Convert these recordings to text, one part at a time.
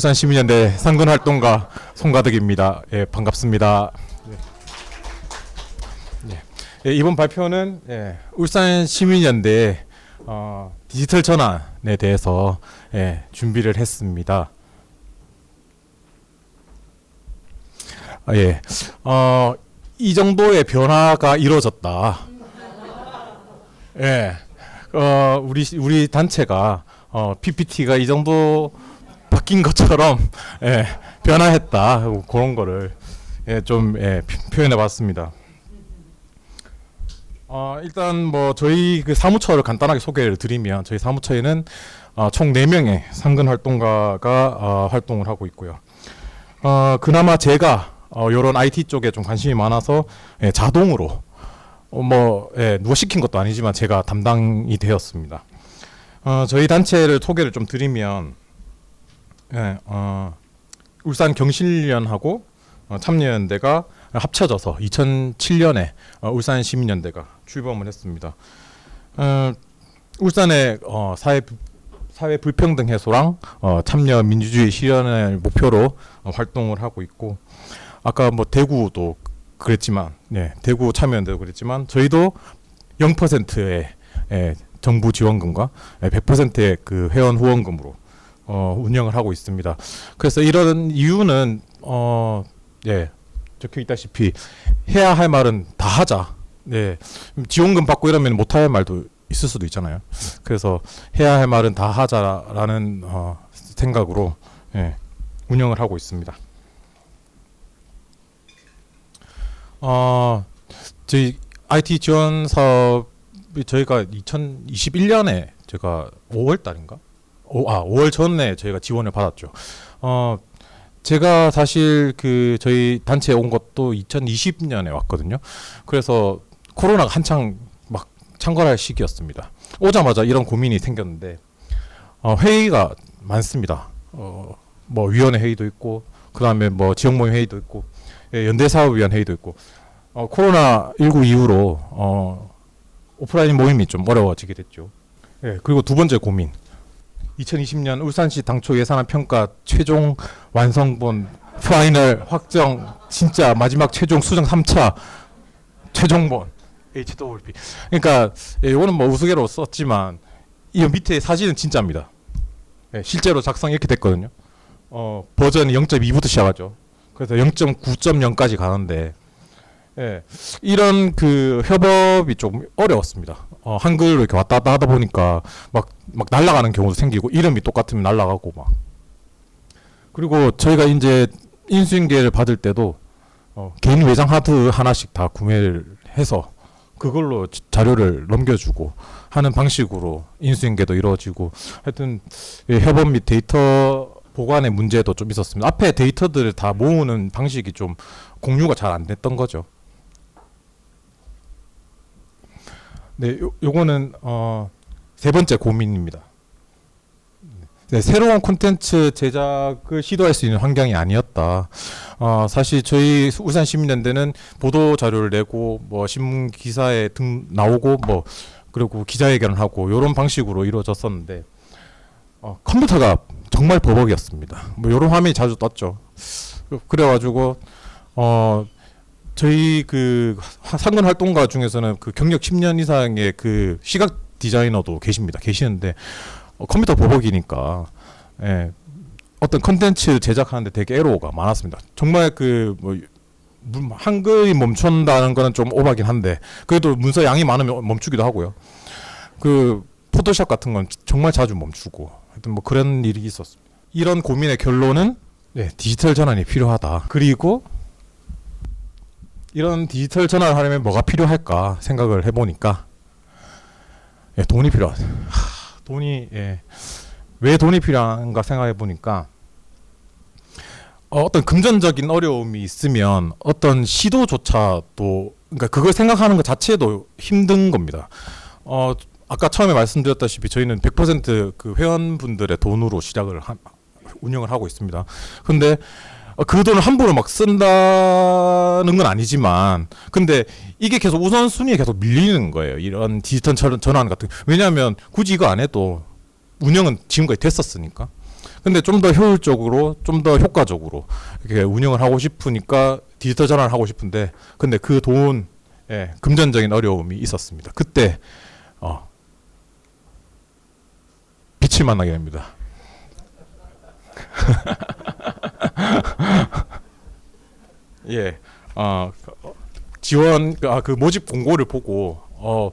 울산 시민연대 상근 활동가 송가득입니다. 예, 반갑습니다. 예. 예. 예, 이번 발표는 예, 울산 시민연대 어, 디지털 전환에 대해서 예, 준비를 했습니다. 아, 예, 어, 이 정도의 변화가 이루어졌다. 예, 어, 우리 우리 단체가 어, PPT가 이 정도 바뀐 것처럼 예, 변화했다 그런 거를 예, 좀 예, 표현해봤습니다. 어, 일단 뭐 저희 그 사무처를 간단하게 소개를 드리면 저희 사무처에는 어, 총 4명의 상근 활동가가 어, 활동을 하고 있고요. 어, 그나마 제가 어, 이런 IT 쪽에 좀 관심이 많아서 예, 자동으로 어, 뭐 예, 누가 시킨 것도 아니지만 제가 담당이 되었습니다. 어, 저희 단체를 소개를 좀 드리면 예, 어, 울산 경실련하고 어, 참여연대가 합쳐져서 2007년에 어, 울산 시민연대가 출범을 했습니다. 어, 울산의 어, 사회 부- 사회 불평등 해소랑 어, 참여 민주주의 실현을 목표로 어, 활동을 하고 있고 아까 뭐 대구도 그랬지만 네, 대구 참여연대도 그랬지만 저희도 0%의 예, 정부 지원금과 예, 100%의 그 회원 후원금으로 어, 운영을 하고 있습니다. 그래서 이런 이유는 어, 예, 적혀 있다시피 해야 할 말은 다 하자. 예, 지원금 받고 이러면 못할 말도 있을 수도 있잖아요. 그래서 해야 할 말은 다 하자라는 어, 생각으로 예, 운영을 하고 있습니다. 어, 저희 IT 지원 사업이 저희가 2021년에 제가 5월 달인가? 오, 아, 5월 전에 저희가 지원을 받았죠. 어, 제가 사실 그 저희 단체에 온 것도 2020년에 왔거든요. 그래서 코로나가 한창 막 창궐할 시기였습니다. 오자마자 이런 고민이 생겼는데 어, 회의가 많습니다. 어, 뭐 위원회 회의도 있고 그다음에 뭐 지역 모임 회의도 있고 예, 연대 사업 위원 회의도 있고 어, 코로나 19 이후로 어, 오프라인 모임이 좀 어려워지게 됐죠. 예, 그리고 두 번째 고민. 2020년 울산시 당초 예산안 평가 최종 완성본 파이널 확정 진짜 마지막 최종 수정 3차 최종본 HWP. 그러니까 예, 이거는 뭐 우스개로 썼지만 이 밑에 사진은 진짜입니다. 예, 실제로 작성 이렇게 됐거든요. 어, 버전이 0.2부터 시작하죠. 그래서 0.9.0까지 가는데 예, 이런 그 협업이 좀 어려웠습니다. 어, 한글로 이렇게 왔다 갔다 하다 보니까 막, 막 날아가는 경우도 생기고 이름이 똑같으면 날아가고 막 그리고 저희가 이제 인수인계를 받을 때도 어, 개인 외장 하드 하나씩 다 구매를 해서 그걸로 지- 자료를 넘겨주고 하는 방식으로 인수인계도 이루어지고 하여튼 예, 협업 및 데이터 보관의 문제도 좀 있었습니다. 앞에 데이터들을 다 모으는 방식이 좀 공유가 잘 안 됐던 거죠. 네, 요, 요거는 어, 세 번째 고민입니다. 네, 새로운 콘텐츠 제작을 시도할 수 있는 환경이 아니었다. 어, 사실 저희 울산 시민연대는 보도 자료를 내고 뭐 신문 기사에 등 나오고 뭐 그리고 기자회견을 하고 이런 방식으로 이루어졌었는데 어, 컴퓨터가 정말 버벅이었습니다. 뭐 이런 화면이 자주 떴죠. 그래가지고 어 저희 그 하- 상근 활동가 중에서는 그 경력 10년 이상의 그 시각 디자이너도 계십니다. 계시는데 어, 컴퓨터 버벅이니까 예, 어떤 컨텐츠 제작하는데 되게 애로가 많았습니다. 정말 그뭐 한글이 멈춘다는 거는 좀 오바긴 한데 그래도 문서 양이 많으면 멈추기도 하고요. 그 포토샵 같은 건 정말 자주 멈추고 하여튼 뭐 그런 일이 있었습니다. 이런 고민의 결론은 네, 디지털 전환이 필요하다. 그리고 이런 디지털 전환을 하려면 뭐가 필요할까 생각을 해보니까 예, 돈이 필요하다. 하, 돈이 예, 왜 돈이 필요한가 생각해 보니까 어, 어떤 금전적인 어려움이 있으면 어떤 시도조차도 그러니까 그걸 생각하는 것 자체도 힘든 겁니다. 어, 아까 처음에 말씀드렸다시피 저희는 100%그 회원분들의 돈으로 시작을 한, 운영을 하고 있습니다. 근데 어, 그 돈을 함부로 막 쓴다는 건 아니지만 근데 이게 계속 우선순위에 계속 밀리는 거예요. 이런 디지털 전- 전환 같은 왜냐하면 굳이 이거 안 해도 운영은 지금까지 됐었으니까 근데 좀 더 효율적으로, 좀 더 효과적으로 이렇게 운영을 하고 싶으니까 디지털 전환을 하고 싶은데, 근데 그 돈, 예, 금전적인 어려움이 있었습니다. 그때 어, 빛을 만나게 됩니다. 예, 어, 지원 아, 그 모집 공고를 보고 어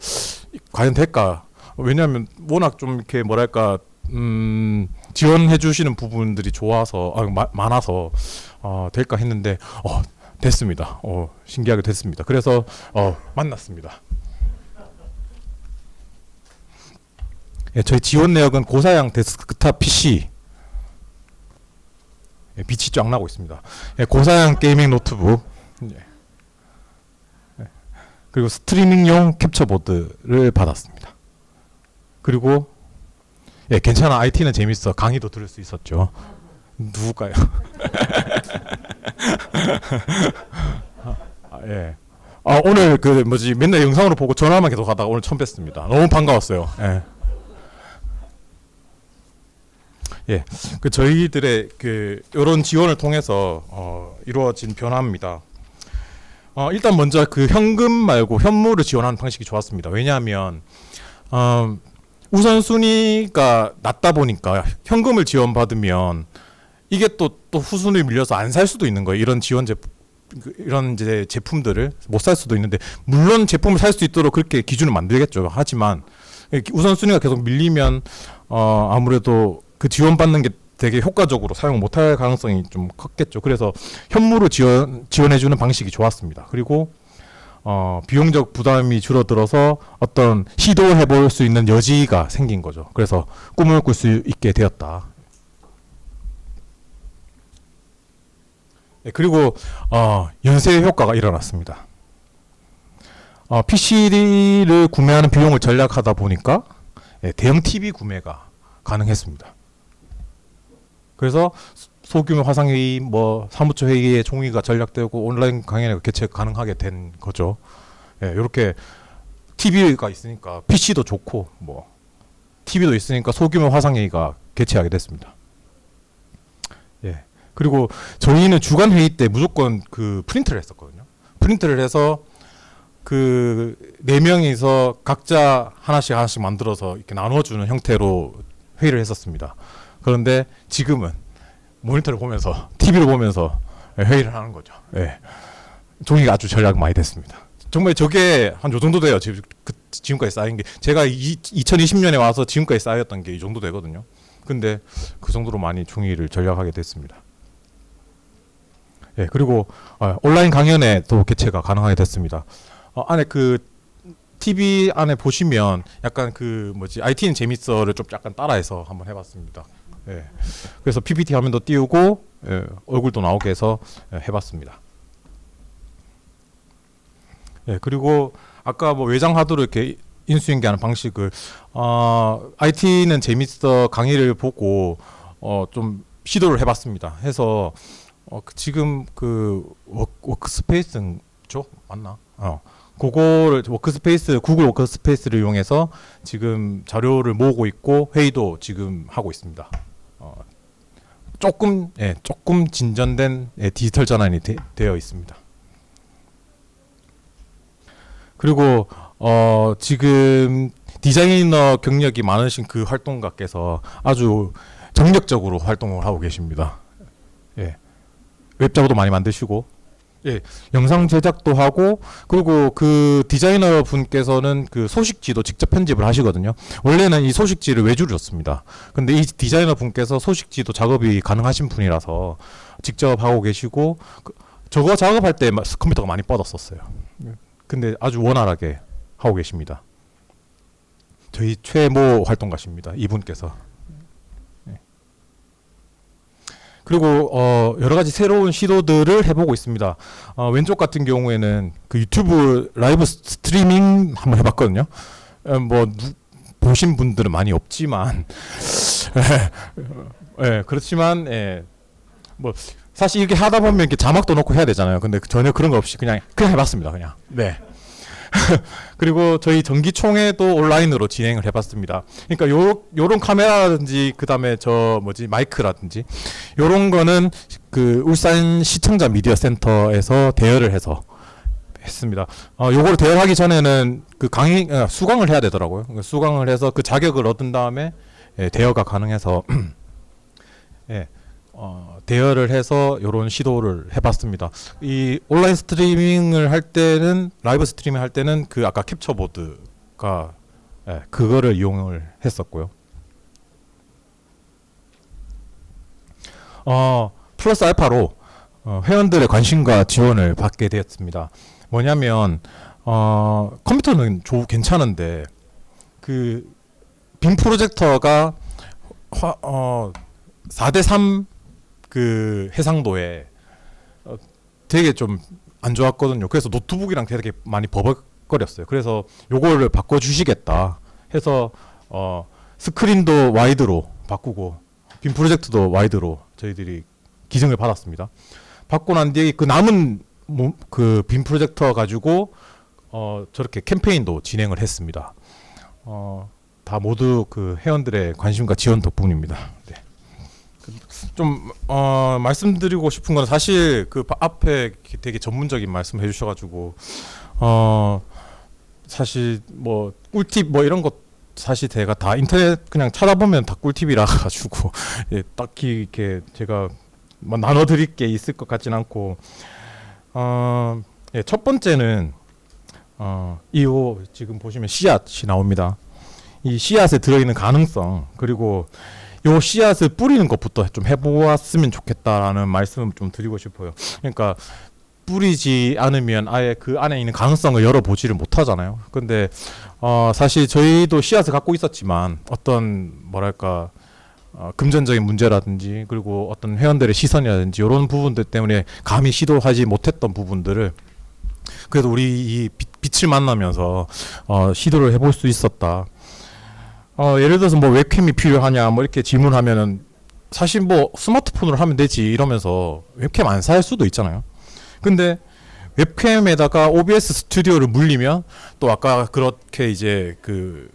과연 될까? 왜냐하면 워낙 좀 이렇게 뭐랄까 음, 지원해 주시는 부분들이 좋아서 아, 마, 많아서 어, 될까 했는데 어, 됐습니다. 어, 신기하게 됐습니다. 그래서 어, 만났습니다. 예, 저희 지원 내역은 고사양 데스크탑 PC 예, 빛이 쫙 나고 있습니다. 예, 고사양 게이밍 노트북 예. 예. 그리고 스트리밍용 캡처보드를 받았습니다. 그리고 예, 괜찮아 IT는 재밌어 강의도 들을 수 있었죠. 누굴까요? 아, 예. 아 오늘 그 뭐지 맨날 영상으로 보고 전화만 계속 하다가 오늘 처음 뵀습니다. 너무 반가웠어요. 예. 예, 그 저희들의 그 이런 지원을 통해서 어, 이루어진 변화입니다. 어, 일단 먼저 그 현금 말고 현물을 지원하는 방식이 좋았습니다. 왜냐하면 어, 우선 순위가 낮다 보니까 현금을 지원받으면 이게 또 또 후순위 밀려서 안 살 수도 있는 거예요. 이런 지원 제품 그 이런 이제 제품들을 못 살 수도 있는데 물론 제품을 살 수 있도록 그렇게 기준을 만들겠죠. 하지만 우선 순위가 계속 밀리면 어 아무래도 그 지원받는 게 되게 효과적으로 사용 못할 가능성이 좀 컸겠죠. 그래서 현물을 지원 지원해주는 방식이 좋았습니다. 그리고 어, 비용적 부담이 줄어들어서 어떤 시도해볼 수 있는 여지가 생긴 거죠. 그래서 꿈을 꿀 수 있게 되었다. 네, 그리고 어, 연쇄 효과가 일어났습니다. 어, PC를 구매하는 비용을 절약하다 보니까 예, 대형 TV 구매가 가능했습니다. 그래서 소규모 화상회의, 뭐 사무처 회의에 종이가 전략되고 온라인 강연회 개최 가능하게 된 거죠. 예, 이렇게 TV가 있으니까 PC도 좋고 뭐 TV도 있으니까 소규모 화상회의가 개최하게 됐습니다. 예. 그리고 저희는 주간 회의 때 무조건 그 프린트를 했었거든요. 프린트를 해서 그 네 명이서 각자 하나씩 하나씩 만들어서 이렇게 나눠주는 형태로 회의를 했었습니다. 그런데 지금은 모니터를 보면서 TV를 보면서 회의를 하는 거죠. 예. 종이가 아주 전략 많이 됐습니다. 정말 저게 한 요 정도 돼요. 지금 그, 지금까지 쌓인 게 제가 이, 2020년에 와서 지금까지 쌓였던 게 이 정도 되거든요. 근데 그 정도로 많이 종이를 전략하게 됐습니다. 예, 그리고 어, 온라인 강연에도 개최가 가능하게 됐습니다. 어, 안에 그 TV 안에 보시면 약간 그 뭐지 IT는 재밌어를 좀 약간 따라해서 한번 해봤습니다. 예. 그래서 PPT 화면도 띄우고 예, 얼굴도 나오게 해서 예, 해봤습니다. 예, 그리고 아까 뭐 외장 하드로 이렇게 인수인계하는 방식을 어, IT는 재밌어 강의를 보고 어, 좀 시도를 해봤습니다. 해서 어, 그 지금 그 워크, 워크 스페이스죠 맞나? 어. 그거를 워크스페이스 구글 워크스페이스를 이용해서 지금 자료를 모으고 있고 회의도 지금 하고 있습니다. 어, 조금 예, 조금 진전된 예, 디지털 전환이 되, 되어 있습니다. 그리고 어, 지금 디자이너 경력이 많으신 그 활동가께서 아주 정력적으로 활동을 하고 계십니다. 예. 웹자고도 많이 만드시고 예, 영상 제작도 하고 그리고 그 디자이너 분께서는 그 소식지도 직접 편집을 하시거든요. 원래는 이 소식지를 외주를 줬습니다. 근데 이 디자이너 분께서 소식지도 작업이 가능하신 분이라서 직접 하고 계시고 그, 저거 작업할 때 마- 컴퓨터가 많이 뻗었었어요. 근데 아주 원활하게 하고 계십니다. 저희 최모 활동가십니다. 이분께서. 예. 그리고 어, 여러 가지 새로운 시도들을 해보고 있습니다. 어, 왼쪽 같은 경우에는 그 유튜브 라이브 스트리밍 한번 해봤거든요. 어, 뭐 누, 보신 분들은 많이 없지만, 예, 그렇지만 예, 뭐 사실 이렇게 하다 보면 이렇게 자막도 넣고 해야 되잖아요. 근데 전혀 그런 거 없이 그냥 그냥 해봤습니다. 그냥 네. 그리고 저희 전기총회도 온라인으로 진행을 해봤습니다. 그러니까 요 요런 카메라라든지 그다음에 저 뭐지 마이크라든지 요런 거는 그 울산 시청자 미디어 센터에서 대여를 해서 했습니다. 어, 요거를 대여하기 전에는 그 강의 어, 수강을 해야 되더라고요. 그러니까 수강을 해서 그 자격을 얻은 다음에 예, 대여가 가능해서 예, 어, 대여를 해서 요런 시도를 해봤습니다. 이 온라인 스트리밍을 할 때는 라이브 스트리밍 할 때는 그 아까 캡처 보드가 예, 그거를 이용을 했었고요. 어, 플러스 알파로 어, 회원들의 관심과 지원을 받게 되었습니다. 뭐냐면 어, 컴퓨터는 좋 괜찮은데 그 빔 프로젝터가 화, 어, 4대 3 그 해상도에 어, 되게 좀 안 좋았거든요. 그래서 노트북이랑 되게 많이 버벅거렸어요. 그래서 요거를 바꿔 주시겠다 해서 어, 스크린도 와이드로 바꾸고 빔 프로젝트도 와이드로 저희들이 기증을 받았습니다. 받고 난 뒤에 그 남은 그 빔 프로젝터 가지고 어, 저렇게 캠페인도 진행을 했습니다. 어, 다 모두 그 회원들의 관심과 지원 덕분입니다. 네. 좀 어, 말씀드리고 싶은 건 사실 그 바- 앞에 되게 전문적인 말씀 해주셔가지고 어 사실 뭐 꿀팁 뭐 이런 것 사실 제가 다 인터넷 그냥 찾아보면 다 꿀팁이라 가지고 예, 딱히 이렇게 제가 뭐 나눠드릴 게 있을 것 같진 않고 어, 예, 첫 번째는 어, 이호 지금 보시면 씨앗이 나옵니다. 이 씨앗에 들어있는 가능성 그리고 요 씨앗을 뿌리는 것부터 좀 해보았으면 좋겠다라는 말씀을 좀 드리고 싶어요. 그러니까 뿌리지 않으면 아예 그 안에 있는 가능성을 열어보지를 못하잖아요. 근데 어, 사실 저희도 씨앗을 갖고 있었지만 어떤 뭐랄까 어, 금전적인 문제라든지 그리고 어떤 회원들의 시선이라든지 이런 부분들 때문에 감히 시도하지 못했던 부분들을 그래도 우리 이 빛- 빛을 만나면서 어, 시도를 해볼 수 있었다. 어, 예를 들어서 뭐 웹캠이 필요하냐 뭐 이렇게 질문하면은 사실 뭐 스마트폰으로 하면 되지 이러면서 웹캠 안 살 수도 있잖아요. 근데 웹캠에다가 OBS 스튜디오를 물리면 또 아까 그렇게 이제 그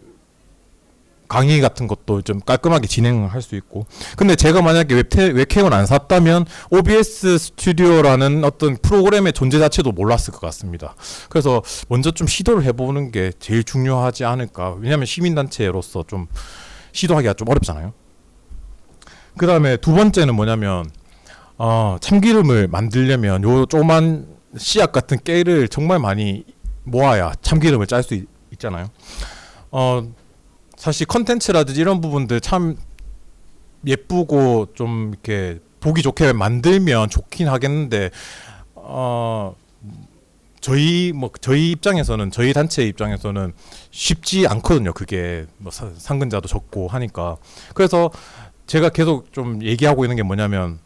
강의 같은 것도 좀 깔끔하게 진행할 수 있고. 근데 제가 만약에 웹테, 웹캠을 안 샀다면 OBS 스튜디오라는 어떤 프로그램의 존재 자체도 몰랐을 것 같습니다. 그래서 먼저 좀 시도를 해보는 게 제일 중요하지 않을까. 왜냐하면 시민단체로서 좀 시도하기가 좀 어렵잖아요. 그 다음에 두 번째는 뭐냐면, 어, 참기름을 만들려면 요 조그만 씨앗 같은 깨를 정말 많이 모아야 참기름을 짤 수 있잖아요. 어, 사실 컨텐츠라든지 이런 부분들 참 예쁘고 좀 이렇게 보기 좋게 만들면 좋긴 하겠는데 어 저희 뭐 저희 입장에서는 저희 단체 입장에서는 쉽지 않거든요. 그게 뭐 사- 상근자도 적고 하니까 그래서 제가 계속 좀 얘기하고 있는 게 뭐냐면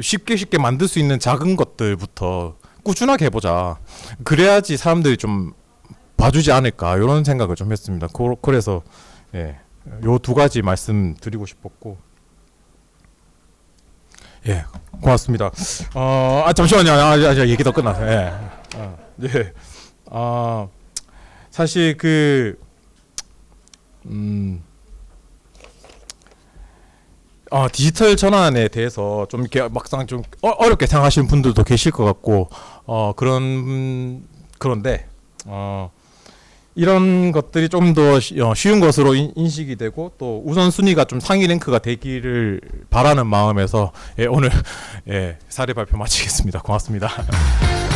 쉽게 쉽게 만들 수 있는 작은 것들부터 꾸준하게 해보자. 그래야지 사람들이 좀 봐주지 않을까 이런 생각을 좀 했습니다. 그- 그래서 예, 요 두 가지 말씀드리고 싶었고, 예, 고맙습니다. 어, 아 잠시만요, 아, 아, 아, 얘기 더 끝나서, 예, 아, 예, 아 사실 그, 음. 아, 디지털 전환에 대해서 좀 이렇게 막상 좀 어, 어렵게 생각하시는 분들도 계실 것 같고 어 그런 그런데 어 이런 것들이 좀 더 쉬운 것으로 인- 인식이 되고 또 우선 순위가 좀 상위 랭크가 되기를 바라는 마음에서 예, 오늘 예, 사례 발표 마치겠습니다. 고맙습니다.